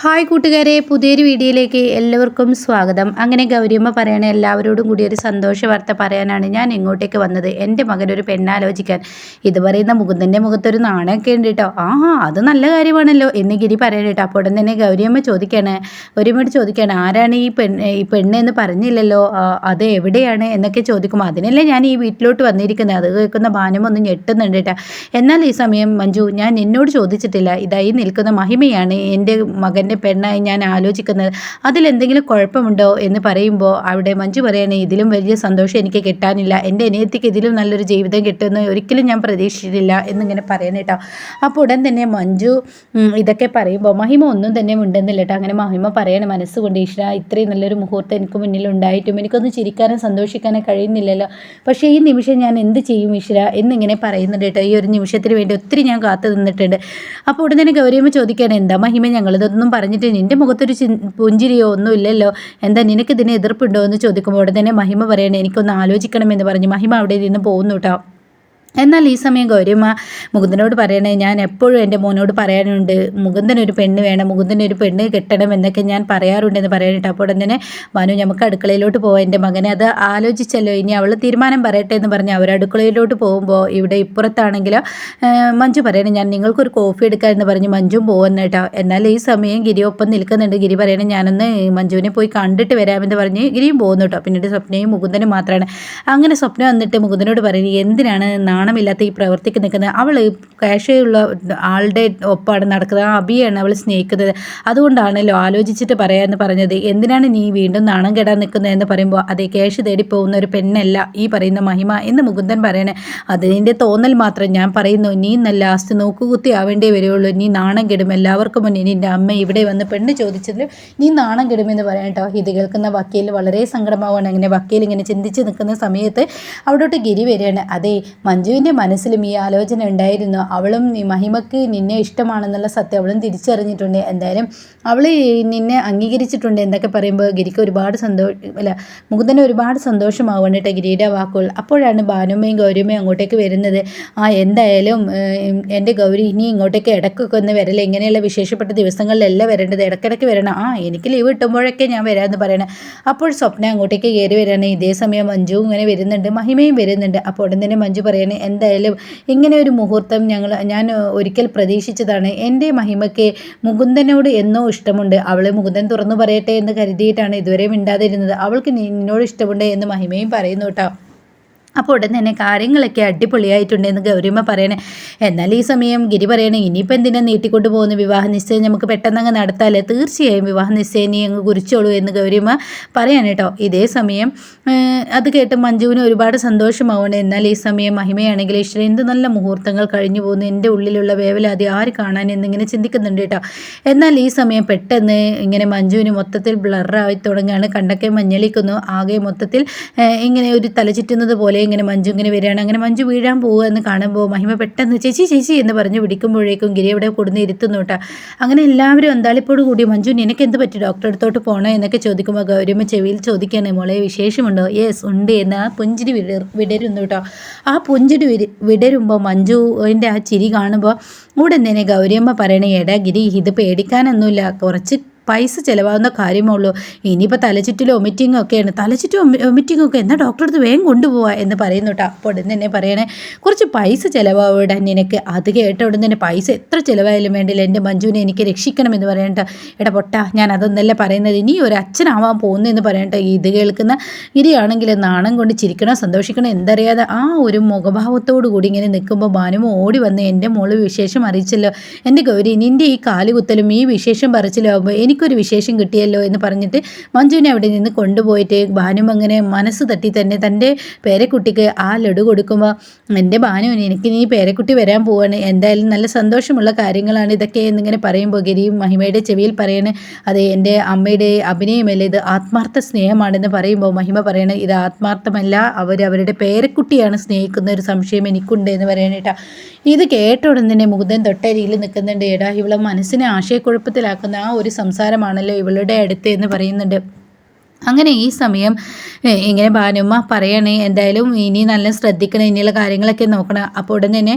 Hi കൂട്ടുകാരെ പുതിയൊരു വീഡിയോയിലേക്ക് എല്ലാവർക്കും സ്വാഗതം. അങ്ങനെ ഗൗരിയമ്മ പറയണ എല്ലാവരോടും കൂടി ഒരു സന്തോഷ വാർത്ത പറയാനാണ് ഞാൻ ഇങ്ങോട്ടേക്ക് വന്നത്. എന്റെ മകനൊരു പെണ്ണാലോചിക്കാൻ. ഇത് പറയുന്ന മുകുന്ദന്റെ മുഖത്തൊരു നാണയൊക്കെ ഉണ്ട് കേട്ടോ അത് നല്ല കാര്യമാണല്ലോ എന്ന് ഗിരി പറയണ കേട്ടോ. അപ്പോൾ ഉടൻ തന്നെ ഗൗരിയമ്മ ചോദിക്കുകയാണ് ഗൗരിയമ്മയോട് ചോദിക്കുകയാണ് ആരാണ് ഈ പെണ്ണ് ഈ പെണ്ണ് എന്ന് പറഞ്ഞില്ലല്ലോ? അത് എവിടെയാണ്? എന്നൊക്കെ ചോദിക്കും അതിനല്ലേ ഞാൻ ഈ വീട്ടിലോട്ട് വന്നിരിക്കുന്നത്? അത് കേൾക്കുന്ന ഒന്ന് ഞെട്ടുന്നുണ്ട് കേട്ടോ എന്നാൽ ഈ സമയം മഞ്ജു ഞാൻ എന്നോട് ചോദിച്ചിട്ടില്ല. ഇതായി നിൽക്കുന്ന മഹിമയാണ് എന്റെ മകൻ എന്റെ പെണ്ണായി ഞാൻ ആലോചിക്കുന്നത്. അതിലെന്തെങ്കിലും കുഴപ്പമുണ്ടോ എന്ന് പറയുമ്പോൾ അവിടെ മഞ്ജു പറയണേ ഇതിലും വലിയ സന്തോഷം എനിക്ക് കിട്ടാനില്ല. എന്റെ അനിയത്തിക്ക് ഇതിലും നല്ലൊരു ജീവിതം കിട്ടുമെന്ന് ഒരിക്കലും ഞാൻ പ്രതീക്ഷിച്ചിട്ടില്ല എന്നിങ്ങനെ പറയണേ കേട്ടോ. അപ്പോൾ ഉടൻ തന്നെ മഞ്ജു ഇതൊക്കെ പറയുമ്പോൾ മഹിമ ഒന്നും തന്നെ ഉണ്ടെന്നില്ല കേട്ടോ. അങ്ങനെ മഹിമ പറയണ മനസ്സുകൊണ്ട് ഈശ്വര ഇത്രയും നല്ലൊരു മുഹൂർത്തം എനിക്ക് മുന്നിൽ ഉണ്ടായിട്ടും എനിക്കൊന്ന് ചിരിക്കാനും സന്തോഷിക്കാനും കഴിയുന്നില്ലല്ലോ. പക്ഷേ ഈ നിമിഷം ഞാൻ എന്ത് ചെയ്യും ഈശ്വര? എന്നിങ്ങനെ പറയുന്നുണ്ട് കേട്ടോ. ഈ ഒരു നിമിഷത്തിന് വേണ്ടി ഒത്തിരി ഞാൻ കാത്തു നിന്നിട്ടുണ്ട്. അപ്പോൾ ഉടൻ തന്നെ ഗൗരിയമ്മ ചോദിക്കുകയാണ് എന്താ മഹിമ ഞങ്ങളിതൊന്നും പറഞ്ഞിട്ട് നിന്റെ മുഖത്തൊരു ചി പുഞ്ചിരിയോ ഒന്നും ഇല്ലല്ലോ എന്താ നിനക്ക് ഇതിനെ എതിർപ്പുണ്ടോ എന്ന് ചോദിക്കുമ്പോൾ ഉടനെ തന്നെ മഹിമ പറയണേ എനിക്കൊന്ന് ആലോചിക്കണമെന്ന് പറഞ്ഞു. മഹിമ അവിടെ നിന്ന് പോകുന്നു കേട്ടോ എന്നാൽ ഈ സമയം ഗൗരിയമ്മ മുകുന്ദനോട് പറയണേ ഞാൻ എപ്പോഴും എന്റെ മോനോട് പറയാനുണ്ട് മുകുന്ദനൊരു പെണ്ണ് വേണം മുകുന്ദനൊരു പെണ്ണ് കിട്ടണം എന്നൊക്കെ ഞാൻ പറയാറുണ്ടെന്ന് പറയാനിട്ട് അപ്പോൾ തന്നെ മനു നമുക്ക് അടുക്കളയിലോട്ട് പോകാം എന്റെ മകനെ അത് ആലോചിച്ചല്ലോ ഇനി അവൾ തീരുമാനം പറയട്ടെ എന്ന് പറഞ്ഞ് അവർ അടുക്കളയിലോട്ട് പോകുമ്പോൾ ഇവിടെ ഇപ്പുറത്താണെങ്കിലോ മഞ്ജു പറയണേ ഞാൻ നിങ്ങൾക്കൊരു കോഫി എടുക്കാം എന്ന് പറഞ്ഞ് മഞ്ജും പോകുന്ന കേട്ടോ. എന്നാൽ ഈ സമയം ഗിരി ഒപ്പം നിൽക്കുന്നുണ്ട്. ഗിരി പറയണേ ഞാനൊന്ന് മഞ്ജുവിനെ പോയി കണ്ടിട്ട് വരാമെന്ന് പറഞ്ഞ് ഗിരിയും പോകുന്നു കേട്ടോ. പിന്നീട് സ്വപ്നയും മുകുന്ദനും മാത്രമാണ് അങ്ങനെ സ്വപ്നം വന്നിട്ട് മുകുന്ദനോട് പറയുന്നത് എന്തിനാണ് നാണമില്ലാത്ത ഈ പ്രവൃത്തിക്ക് നിൽക്കുന്നത്. അവൾ ക്യാഷുള്ള ആളുടെ ഒപ്പാണ് നടക്കുന്നത്. ആ അബിയാണ് അവൾ സ്നേഹിക്കുന്നത്. അതുകൊണ്ടാണല്ലോ ആലോചിച്ചിട്ട് പറയാമെന്ന് പറഞ്ഞത്. എന്തിനാണ് നീ വീണ്ടും നാണം കെടാൻ നിൽക്കുന്നത് എന്ന് പറയുമ്പോൾ അതേ ക്യാഷ് തേടി പോകുന്ന ഒരു പെണ്ണല്ല ഈ പറയുന്ന മഹിമ എന്ന് മുകുന്ദൻ പറയണേ. അതിന്റെ തോന്നൽ മാത്രം ഞാൻ പറയുന്നു. നീ നല്ല ആസ്തി നോക്കുകുത്തി ആവേണ്ടേ വരികയുള്ളൂ നീ നാണം കെടും. എല്ലാവർക്കും മുന്നേ നിന്റെ അമ്മ ഇവിടെ വന്ന് പെണ്ണ് ചോദിച്ചതിൽ നീ നാണം കെടുമെന്ന് പറയാം കേട്ടോ. ഇത് കേൾക്കുന്ന വക്കീൽ വളരെ സങ്കടമാവാണ് അങ്ങനെ വക്കീൽ ഇങ്ങനെ ചിന്തിച്ച് നിൽക്കുന്ന സമയത്ത് അവിടോട്ട് ഗിരി വരികയാണ്. അതേ മഞ്ജു മഞ്ജുവിന്റെ മനസ്സിലും ഈ ആലോചന ഉണ്ടായിരുന്നു. അവളും നീ മഹിമക്ക് നിന്നെ ഇഷ്ടമാണെന്നുള്ള സത്യം അവളും തിരിച്ചറിഞ്ഞിട്ടുണ്ട്. എന്തായാലും അവൾ നിന്നെ അംഗീകരിച്ചിട്ടുണ്ട് എന്നൊക്കെ പറയുമ്പോൾ ഗിരിക്ക് ഒരുപാട് സന്തോഷം അല്ല മുകുന്ദന് ഒരുപാട് സന്തോഷമാവുന്നുണ്ട് കേട്ടോ ഗിരിയുടെ വാക്കുകൾ. അപ്പോഴാണ് ഭാനുമ്മയും ഗൗരിയമ്മയും അങ്ങോട്ടേക്ക് വരുന്നത്. ആ എന്തായാലും എന്റെ ഗൗരി ഇനി ഇങ്ങോട്ടേക്ക് ഇടയ്ക്കൊക്കെ ഒന്ന് വരല്ലേ ഇങ്ങനെയുള്ള വിശേഷപ്പെട്ട ദിവസങ്ങളിലല്ല വരേണ്ടത്. ഇടയ്ക്കിടയ്ക്ക് വരണം. ആ എനിക്ക് ലീവ് കിട്ടുമ്പോഴൊക്കെ ഞാൻ വരാമെന്ന് പറയണം. അപ്പോൾ സ്വപ്ന അങ്ങോട്ടേക്ക് കയറി വരാണ്. ഇതേ സമയം മഞ്ജുവും ഇങ്ങനെ വരുന്നുണ്ട്. മഹിമയും വരുന്നുണ്ട്. അപ്പോൾ ഉടൻ തന്നെ മഞ്ജു പറയണേ എന്തായാലും ഇങ്ങനെ ഒരു മുഹൂർത്തം ഞങ്ങൾ ഞാൻ ഒരിക്കൽ പ്രതീക്ഷിച്ചതാണ്. എന്റെ മഹിമയ്ക്ക് മുകുന്ദനോട് എന്നോ ഇഷ്ടമുണ്ട്. അവളെ മുകുന്ദൻ തുറന്നു പറയട്ടെ എന്ന് കരുതിയിട്ടാണ് ഇതുവരെ മിണ്ടാതിരുന്നത്. അവൾക്ക് നിന്നോട് ഇഷ്ടമുണ്ട് എന്ന് മഹിമയും പറയുന്നു കേട്ടോ. അപ്പോൾ ഉടൻ തന്നെ കാര്യങ്ങളൊക്കെ അടിപൊളിയായിട്ടുണ്ടെന്ന് ഗൗരിയമ്മ പറയണേ. എന്നാൽ ഈ സമയം ഗിരി പറയണേ ഇനിയിപ്പോൾ എന്തിനാ നീട്ടിക്കൊണ്ട് പോകുന്ന? വിവാഹ നിശ്ചയം നമുക്ക് പെട്ടെന്ന് അങ്ങ് നടത്താല്ലേ? തീർച്ചയായും വിവാഹ നിശ്ചയം നീ അങ്ങ് കുറിച്ചോളൂ എന്ന് ഗൗരിയമ്മ പറയാൻ കേട്ടോ. ഇതേ സമയം അത് കേട്ട് മഞ്ജുവിന് ഒരുപാട് സന്തോഷമാവണം എന്നാൽ ഈ സമയം മഹിമയാണെങ്കിൽ ഈശ്വരൻ എന്ത് നല്ല മുഹൂർത്തങ്ങൾ കഴിഞ്ഞു പോകുന്നു. എന്റെ ഉള്ളിലുള്ള വേവലാതി ആര് കാണാൻ എന്നിങ്ങനെ ചിന്തിക്കുന്നുണ്ട് കേട്ടോ. എന്നാൽ ഈ സമയം പെട്ടെന്ന് ഇങ്ങനെ മഞ്ജുവിന് മൊത്തത്തിൽ ബ്ലറായി തുടങ്ങുകയാണ് കണ്ടൊക്കെ മഞ്ഞളിക്കുന്നു. ആകെ മൊത്തത്തിൽ ഇങ്ങനെ ഒരു തലചുറ്റുന്നത് പോലെ ഇങ്ങനെ മഞ്ജു ഇങ്ങനെ വരികയാണ്. അങ്ങനെ മഞ്ജു വീഴാൻ പോവുക എന്ന് കാണുമ്പോൾ മഹിമ പെട്ടെന്ന് ചേച്ചി ചേച്ചി എന്ന് പറഞ്ഞ് വിളിക്കുമ്പോഴേക്കും ഗിരി അവിടെ കൊടുന്ന് ഇരുത്തുന്നു കേട്ടോ. അങ്ങനെ എല്ലാവരും അന്താളിപ്പോട് കൂടി മഞ്ജു നിനക്ക് എന്ത് പറ്റി? ഡോക്ടറെ അടുത്തോട്ട് പോകണോ എന്നൊക്കെ ചോദിക്കുമ്പോൾ ഗൗരമ്മ ചെവിയിൽ ചോദിക്കുകയാണ് മോളെ വിശേഷമുണ്ടോ? യെസ് ഉണ്ട് എന്ന് ആ പുഞ്ചിരി വിടർ വിടരുന്നു കേട്ടോ. ആ പുഞ്ചിരി വിടരുമ്പോൾ മഞ്ജുവിന്റെ ആ ചിരി കാണുമ്പോൾ ഉടൻ തന്നെ ഗൗരിയമ്മ പറയണേ എടാ ഗിരി ഇത് പേടിക്കാനൊന്നുമില്ല. കുറച്ച് പൈസ ചിലവാകുന്ന കാര്യമുള്ളൂ. ഇനിയിപ്പോൾ തലച്ചുറ്റിൽ ഒമിറ്റിംഗ് ഒക്കെയാണ്. തലചുറ്റും ഒമിറ്റിംഗ് ഒക്കെ എന്നാൽ ഡോക്ടറെ അടുത്ത് വേഗം കൊണ്ടുപോവാ എന്ന് പറയുന്നു കേട്ടോ. അപ്പോൾ ഉടൻ തന്നെ പറയണേ കുറച്ച് പൈസ ചിലവാവിടാൻ നിനക്ക്. അത് കേട്ട ഉടൻ തന്നെ പൈസ എത്ര ചിലവായാലും വേണ്ടില്ല. എന്റെ മഞ്ജുവിനെ എനിക്ക് രക്ഷിക്കണം എന്ന് പറയണ്ട എടാ പൊട്ട ഞാൻ അതൊന്നല്ല പറയുന്നത്. ഇനി ഒരു അച്ഛനാവാൻ പോകുന്നതെന്ന് പറയണ്ട ഇത് കേൾക്കുന്ന ഇരിയാണെങ്കിൽ നാണം കൊണ്ട് ചിരിക്കണം സന്തോഷിക്കണം എന്തറിയാതെ ആ ഒരു മുഖഭാവത്തോടു കൂടി ഇങ്ങനെ നിൽക്കുമ്പോൾ ഭാനുമ ഓടി വന്ന് എന്റെ മോൾ വിശേഷം അറിയിച്ചല്ലോ. എന്റെ ഗൗരി നിന്റെ ഈ കാലുകുത്തലും ഈ വിശേഷം പറിച്ചിലാവുമ്പോൾ എനിക്ക് എനിക്കൊരു വിശേഷം കിട്ടിയല്ലോ എന്ന് പറഞ്ഞിട്ട് മഞ്ജുവിനെ അവിടെ നിന്ന് കൊണ്ടുപോയിട്ട് ഭാനു അങ്ങനെ മനസ്സ് തട്ടി തന്നെ തന്റെ പേരക്കുട്ടിക്ക് ആ ലഡു കൊടുക്കുമ്പോൾ എന്റെ ഭാനുവിന് എനിക്ക് നീ പേരക്കുട്ടി വരാൻ പോവാണ്. എന്തായാലും നല്ല സന്തോഷമുള്ള കാര്യങ്ങളാണ് ഇതൊക്കെ എന്നിങ്ങനെ പറയുമ്പോൾ ഗിരിയും മഹിമയുടെ ചെവിയിൽ പറയണേ അതെ എന്റെ അമ്മയുടെ അഭിനയമല്ല ഇത്? ആത്മാർത്ഥ സ്നേഹമാണെന്ന് പറയുമ്പോൾ മഹിമ പറയണേ ഇത് ആത്മാർത്ഥമല്ല. അവർ അവരുടെ പേരക്കുട്ടിയാണ് സ്നേഹിക്കുന്ന ഒരു സംശയം എനിക്കുണ്ട് എന്ന് പറയണേട്ടാ ഇത് കേട്ട ഉടൻ തന്നെ മുകുന്ദൻ തൊട്ടരിയിൽ നിൽക്കുന്നുണ്ട്. എടാ ഇവളെ മനസ്സിനെ ആശയക്കുഴപ്പത്തിലാക്കുന്ന ആ ഒരു സംസാരമാണല്ലോ ഇവളുടെ അടുത്ത് എന്ന് പറയുന്നുണ്ട്. അങ്ങനെ ഈ സമയം ഇങ്ങനെ ഭാനുമ്മ പറയണേ എന്തായാലും ഇനി നല്ല ശ്രദ്ധിക്കണം ഇനിയുള്ള കാര്യങ്ങളൊക്കെ നോക്കണം. അപ്പോൾ ഉടൻ തന്നെ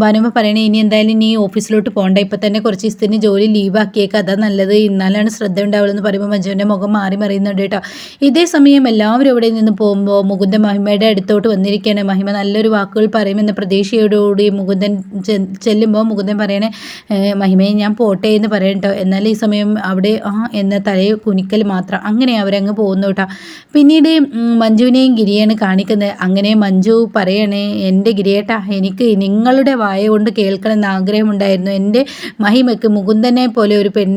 ഭാനുമ്മ പറയണേ ഇനി എന്തായാലും നീ ഓഫീസിലോട്ട് പോകണ്ട ഇപ്പം തന്നെ കുറച്ച് ദിവസത്തിന് ജോലി ലീവാക്കിയേക്ക് അതാ നല്ലത്. ഇന്നാലാണ് ശ്രദ്ധ ഉണ്ടാവുള്ളൂ പറയുമ്പോൾ മഞ്ജുവിന്റെ മുഖം മാറി മറിയുന്നുണ്ട് കേട്ടോ. ഇതേ സമയം എല്ലാവരും ഇവിടെ നിന്ന് പോകുമ്പോൾ മുകുന്ദൻ മഹിമയുടെ അടുത്തോട്ട് വന്നിരിക്കുകയാണ് മഹിമ നല്ലൊരു വാക്കുകൾ പറയുമെന്ന പ്രതീക്ഷയോടുകൂടി മുകുന്ദൻ ചെല്ലുമ്പോൾ മുകുന്ദൻ പറയണേ "ഏ, മഹിമയെ ഞാൻ പോട്ടെ എന്ന് പറയട്ടോ എന്നാൽ ഈ സമയം അവിടെ ആ എന്ന തലയെ കുനിക്കൽ മാത്രം. അങ്ങനെ അവരങ്ങ് പോകുന്നു കേട്ടോ. പിന്നീട് മഞ്ജുവിനെയും ഗിരിയാണ് കാണിക്കുന്നത്. അങ്ങനെ മഞ്ജു പറയണേ എന്റെ ഗിരിയേട്ടാ എനിക്ക് നിങ്ങളുടെ വായ കൊണ്ട് കേൾക്കണം എന്ന് ആഗ്രഹമുണ്ടായിരുന്നു. എന്റെ മഹിമയ്ക്ക് മുകുന്ദനെ പോലെ ഒരു പെൺ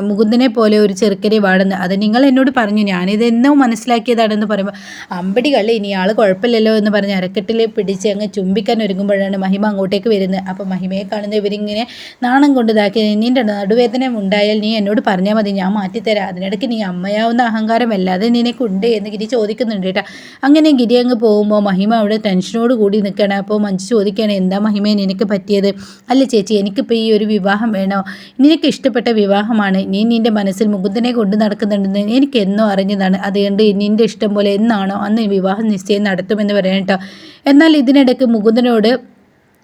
മുകുന്ദനെ പോലെ ഒരു ചെറുക്കനെ വാടുന്നു. അത് നിങ്ങൾ എന്നോട് പറഞ്ഞു. ഞാനിത് എന്നോ മനസ്സിലാക്കിയതാണെന്ന് പറയുമ്പോൾ അമ്പടി കള്ളി ഇനി ആൾ കുഴപ്പമില്ലല്ലോ എന്ന് പറഞ്ഞ് അരക്കെട്ടിൽ പിടിച്ച് അങ്ങ് ചുംബിക്കാൻ ഒരുങ്ങുമ്പോഴാണ് മഹിമ അങ്ങോട്ടേക്ക് വരുന്നത്. അപ്പോൾ മഹിമയെ കാണുന്ന ഇവരിങ്ങനെ നാണം കൊണ്ട് ഇതാക്കി നിന്റെ നടുവേദന ഉണ്ടായാൽ നീ എന്നോട് പറഞ്ഞാൽ മതി. ഞാൻ മാറ്റിത്തരാം. അതിനിടയ്ക്ക് നീ അമ്മയാവുന്ന അഹങ്കാരം വല്ലാതെ നിനക്കുണ്ട് എന്ന് ഗിരി ചോദിക്കുന്നുണ്ട് കേട്ടോ. അങ്ങനെ ഗിരി അങ്ങ് പോകുമ്പോൾ മഹിമ അവിടെ ടെൻഷനോട് കൂടി നിൽക്കണം അപ്പോൾ മഞ്ജു ചോദിക്കുകയാണ് എന്താ മഹിമയെ നിനക്ക് പറ്റിയത്? അല്ല ചേച്ചി എനിക്കിപ്പോൾ ഈ ഒരു വിവാഹം വേണോ? നിനക്ക് ഇഷ്ടപ്പെട്ട വിവാഹമാണ്. നീ നിന്റെ മനസ്സിൽ മുകുന്ദനെ കൊണ്ട് നടക്കുന്നുണ്ടെന്ന് എനിക്ക് എന്നോ അറിഞ്ഞതാണ്. അതുകൊണ്ട് നിന്റെ ഇഷ്ടം പോലെ എന്നാണോ അന്ന് വിവാഹം നിശ്ചയം നടത്തുമെന്ന് പറയാം കേട്ടോ എന്നാൽ ഇതിനിടയ്ക്ക് മുകുന്ദനോട്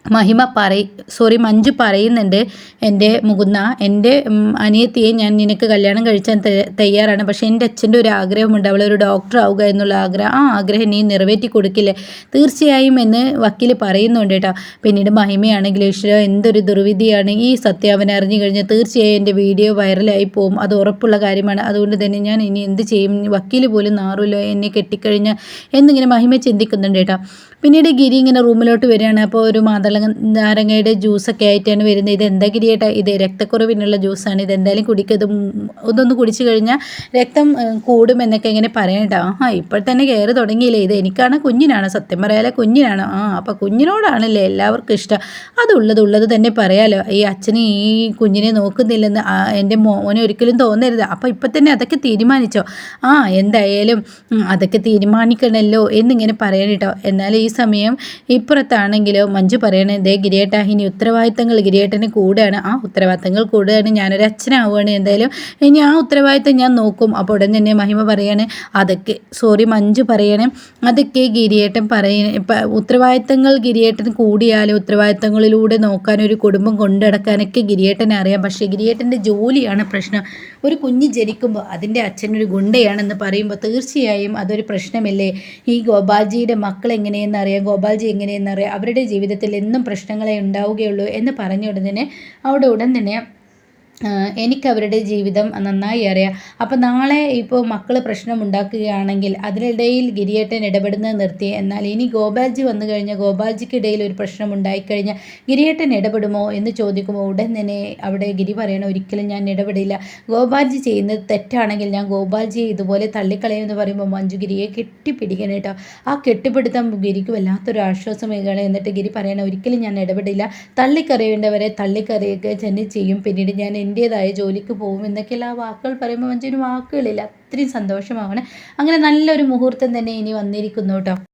മഹിമ പറയ സോറി മഞ്ജു പറയുന്നുണ്ട് എന്റെ മുകുന്ന എന്റെ അനിയത്തിയെ ഞാൻ നിനക്ക് കല്യാണം കഴിച്ചാൻ തയ്യാറാണ്. പക്ഷേ എന്റെ അച്ഛന്റെ ഒരു ആഗ്രഹമുണ്ട്. അവളൊരു ഡോക്ടർ ആവുക എന്നുള്ള ആഗ്രഹം. ആ ആഗ്രഹം നീ നിറവേറ്റി കൊടുക്കില്ലേ? തീർച്ചയായും എന്ന് വക്കീൽ പറയുന്നുണ്ട് കേട്ടോ. പിന്നീട് മഹിമയാണെങ്കിൽ ഈശ്വര എന്തൊരു ദുർവിധിയാണ്. ഈ സത്യം അവൻ അറിഞ്ഞു കഴിഞ്ഞാൽ തീർച്ചയായും എന്റെ വീഡിയോ വൈറലായി പോകും അത് ഉറപ്പുള്ള കാര്യമാണ്. അതുകൊണ്ട് തന്നെ ഞാൻ ഇനി എന്ത് ചെയ്യും? വക്കീൽ പോലും നാറുമല്ലോ എന്നെ കെട്ടിക്കഴിഞ്ഞാൽ എന്നിങ്ങനെ മഹിമ ചിന്തിക്കുന്നുണ്ട് കേട്ടോ. പിന്നീട് ഗിരി ഇങ്ങനെ റൂമിലോട്ട് വരികയാണ്. അപ്പോൾ ഒരു മാതള നാരങ്ങയുടെ ജ്യൂസൊക്കെ ആയിട്ടാണ് വരുന്നത്. ഇത് എന്താ ഗിരിയേട്ടാ ഇത് രക്തക്കുറവിനുള്ള ജ്യൂസാണ് ഇത് എന്തായാലും കുടിക്കത് ഇതൊന്ന് കുടിച്ചു കഴിഞ്ഞാൽ രക്തം കൂടും എന്നൊക്കെ ഇങ്ങനെ പറയണ്ട ആ ഇപ്പോൾ തന്നെ കയറി തുടങ്ങിയില്ലേ? ഇത് എനിക്കാണ് കുഞ്ഞിനാണ്. സത്യം പറയാലോ കുഞ്ഞിനാണ്. ആ അപ്പോൾ കുഞ്ഞിനോടാണല്ലേ എല്ലാവർക്കും ഇഷ്ടം. അതുള്ളത് ഉള്ളത് തന്നെ പറയാലോ. ഈ അച്ഛന് ഈ കുഞ്ഞിനെ നോക്കുന്നില്ലെന്ന് എന്റെ മോനെ ഒരിക്കലും തോന്നരുത്. അപ്പോൾ ഇപ്പം തന്നെ അതൊക്കെ തീരുമാനിച്ചോ? ആ എന്തായാലും അതൊക്കെ തീരുമാനിക്കണമല്ലോ എന്നിങ്ങനെ പറയണം കേട്ടോ. എന്നാൽ ഈ സമയം ഇപ്പുറത്താണെങ്കിലോ മഞ്ജു പറയണേ ദേ ഗിരിയേട്ട ഇനി ഉത്തരവാദിത്തങ്ങൾ ഗിരിയേട്ടന് കൂടെയാണ് ആ ഉത്തരവാദിത്തങ്ങൾ കൂടുകയാണ് ഞാനൊരു അച്ഛനാവുകയാണ് എന്തായാലും. ഇനി ആ ഉത്തരവാദിത്തം ഞാൻ നോക്കും. അപ്പോൾ ഉടൻ തന്നെ മഹിമ പറയാണ് അതൊക്കെ സോറി മഞ്ജു പറയണേ അതൊക്കെ ഗിരിയേട്ടൻ പറയ ഉത്തരവാദിത്തങ്ങൾ ഗിരിയേട്ടന് കൂടിയാലും ഉത്തരവാദിത്തങ്ങളിലൂടെ നോക്കാൻ ഒരു കുടുംബം കൊണ്ടുനടക്കാനൊക്കെ ഗിരിയേട്ടനെ അറിയാം. പക്ഷേ ഗിരിയേട്ടന്റെ ജോലിയാണ് പ്രശ്നം. ഒരു കുഞ്ഞ് ജനിക്കുമ്പോൾ അതിന്റെ അച്ഛനൊരു ഗുണ്ടയാണെന്ന് പറയുമ്പോൾ തീർച്ചയായും അതൊരു പ്രശ്നമല്ലേ? ഈ ഗോപാൽജിയുടെ മക്കൾ എങ്ങനെയെന്ന് അറിയാം ഗോപാൽജി എങ്ങനെയെന്നറിയാം അവരുടെ ജീവിതത്തിൽ എന്നും പ്രശ്നങ്ങളെ ഉണ്ടാവുകയുള്ളൂ എന്ന് പറഞ്ഞ ഉടനെ അവിടെ ഉടൻ തന്നെ ആ, എനിക്ക് അവരുടെ ജീവിതം നന്നായി അറിയാം. അപ്പോൾ നാളെ ഇപ്പോൾ മക്കൾ പ്രശ്നം ഉണ്ടാക്കുകയാണെങ്കിൽ അതിനിടയിൽ ഗിരിയേട്ടൻ ഇടപെടുന്നത് നിർത്തി. എന്നാൽ ഇനി ഗോപാൽജി വന്നു കഴിഞ്ഞാൽ ഗോപാൽജിക്കിടയിൽ ഒരു പ്രശ്നം ഉണ്ടായിക്കഴിഞ്ഞാൽ ഗിരിയേട്ടൻ ഇടപെടുമോ എന്ന് ചോദിക്കുമോ ഉടൻ തന്നെ അവിടെ ഗിരി പറയണം ഒരിക്കലും ഞാൻ ഇടപെടില്ല. ഗോപാൽജി ചെയ്യുന്നത് തെറ്റാണെങ്കിൽ ഞാൻ ഗോപാൽജിയെ ഇതുപോലെ തള്ളിക്കളയുമെന്ന് പറയുമ്പോൾ മഞ്ജു ഗിരിയെ കെട്ടിപ്പിടിക്കണം കേട്ടോ. ആ കെട്ടിപ്പിടുത്തം ഗിരിക്ക് വല്ലാത്തൊരു ആശ്വാസമേകാണ്. എന്നിട്ട് ഗിരി പറയണം ഒരിക്കലും ഞാൻ ഇടപെടില്ല. തള്ളിക്കറിയേണ്ടവരെ തള്ളിക്കറിയൊക്കെ തന്നെ ചെയ്യും. പിന്നീട് ഞാൻ എന്റേതായ ജോലിക്ക് പോകും എന്നൊക്കെയുള്ള വാക്കുകൾ പറയുമ്പോൾ മഞ്ജുവിന് വാക്കുകളില്ല. അത്രയും സന്തോഷമാവണം അങ്ങനെ നല്ലൊരു മുഹൂർത്തം തന്നെ ഇനി വന്നിരിക്കുന്നു കേട്ടോ.